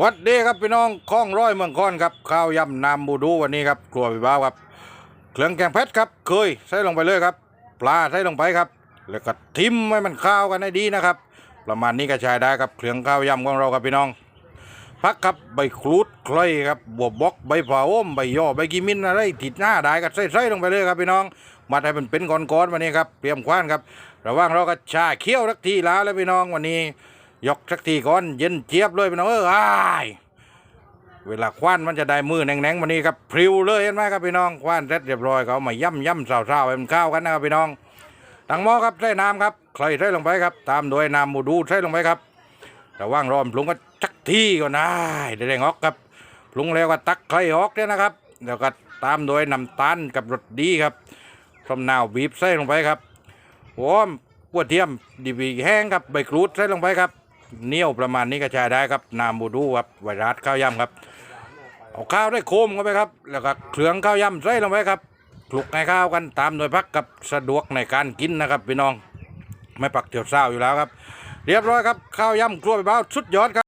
วัดดีครับพี่น้องข้องร้อยเมืองคอนครับข้าวยำนำบูดูวันนี้ครับครัวพี่บ้าครับเครื่องแกงเพชรครับเคยใส่ลงไปเลยครับ ปลาใส่ลงไปครับ แล้วก็ทิมให้มันข้าวกันให้ดีนะครับ ประมาณนี้ก็ใช้ได้ครับเครื่องข้าวยำของเราครับพี่น้องพักครับใบครูดใครครับบวบบล็อกใบผ่าอ้อมใบย่อใบกิมินอะไรติดหน้าได้ก็ใส่ใส่ลงไปเลยครับพี่น้อง มาให้มันเป็นก้อนๆวันนี้ครับเตรียมคว้านครับระหว่างเราก็ชาเคี่ยวสักทีแล้วแล้วพี่น้องวันนี้ ยกสักทีก่อนเย็นเจี๊ยบเลยพี่น้องเอออ้ายเวลาคว้านมันจะได้มือแหน่งๆวันนี้ครับพริวเลยเห็นไหมครับพี่น้องคว้านเสร็จเรียบร้อยเขามาย่ำย่ำสาวๆให้มันข้าวกันนะครับพี่น้องตังหม้อครับใส่น้ำครับใครใส่ลงไปครับ ตามโดยน้ำมูดูใส่ลงไปครับระว่างรอมปรุงก็จักที่ก่อนนะเดี๋ยวได้งอกครับปรุงแล้วก็ตักไข่ออกเนี่ยนะครับแล้วก็ตามโดยน้ำตาลกับรสดีครับส้มนาวบีบใส่ลงไปครับหอมกระเทียมดีบีแห้งครับใบกรูดใส่ลงไปครับ เหนียวประมาณนี้ก็ใช้ได้ครับนามบูดูครับไวรัสข้าวยำครับ เอาข้าวได้โคมเข้าไปครับ แล้วก็เครื่องข้าวยำใส่ลงไปครับคลุกในข้าวกันตามโดยพักกับสะดวกในการกินนะครับพี่น้อง ไม่ปักเถียวเศร้าอยู่แล้วครับ เรียบร้อยครับข้าวยำครัวไปบ้าสุดยอดครับ